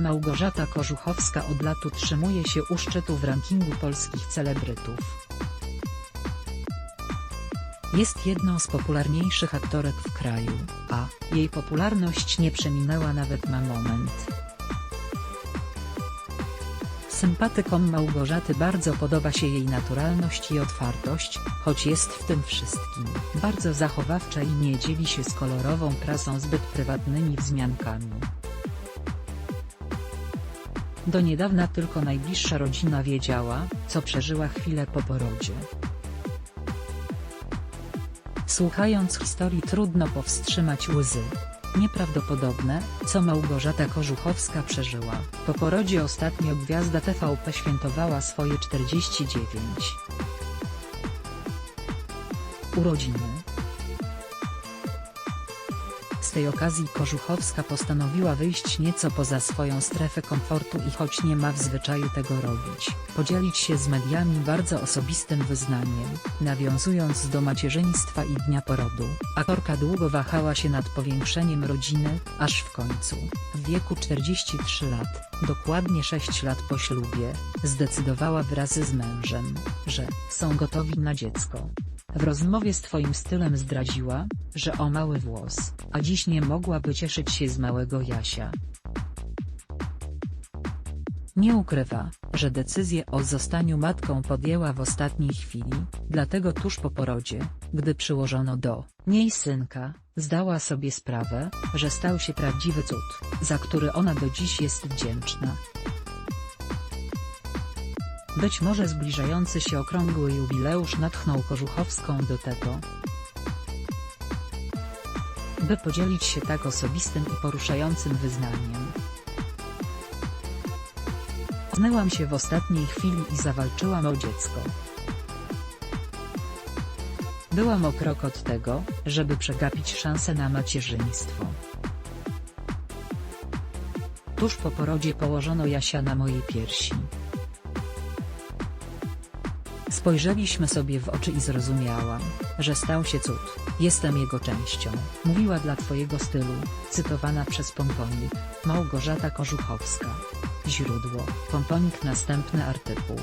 Małgorzata Korzuchowska od lat utrzymuje się u szczytu w rankingu polskich celebrytów. Jest jedną z popularniejszych aktorek w kraju, a jej popularność nie przeminęła nawet na moment. Sympatykom Małgorzaty bardzo podoba się jej naturalność i otwartość, choć jest w tym wszystkim bardzo zachowawcza i nie dzieli się z kolorową prasą zbyt prywatnymi wzmiankami. Do niedawna tylko najbliższa rodzina wiedziała, co przeżyła chwilę po porodzie. Słuchając historii trudno powstrzymać łzy. Nieprawdopodobne, co Małgorzata Korzuchowska przeżyła. Po porodzie ostatnio gwiazda TVP świętowała swoje 49. Urodziny. Z tej okazji Korzuchowska postanowiła wyjść nieco poza swoją strefę komfortu i choć nie ma w zwyczaju tego robić, podzielić się z mediami bardzo osobistym wyznaniem, nawiązując do macierzyństwa i dnia porodu. Aktorka długo wahała się nad powiększeniem rodziny, aż w końcu, w wieku 43 lat, dokładnie 6 lat po ślubie, zdecydowała wraz z mężem, że są gotowi na dziecko. W rozmowie z Twoim stylem zdradziła, że o mały włos, a dziś nie mogłaby cieszyć się z małego Jasia. Nie ukrywa, że decyzję o zostaniu matką podjęła w ostatniej chwili, dlatego tuż po porodzie, gdy przyłożono do niej synka, zdała sobie sprawę, że stał się prawdziwy cud, za który ona do dziś jest wdzięczna. Być może zbliżający się okrągły jubileusz natchnął Korzuchowską do tego, by podzielić się tak osobistym i poruszającym wyznaniem. Znęłam się w ostatniej chwili i zawalczyłam o dziecko. Byłam o krok od tego, żeby przegapić szansę na macierzyństwo. Tuż po porodzie położono Jasia na mojej piersi. Spojrzeliśmy sobie w oczy i zrozumiałam, że stał się cud. Jestem jego częścią, mówiła dla twojego stylu, cytowana przez Pomponik, Małgorzata Korzuchowska. Źródło, Pomponik Następny artykuł.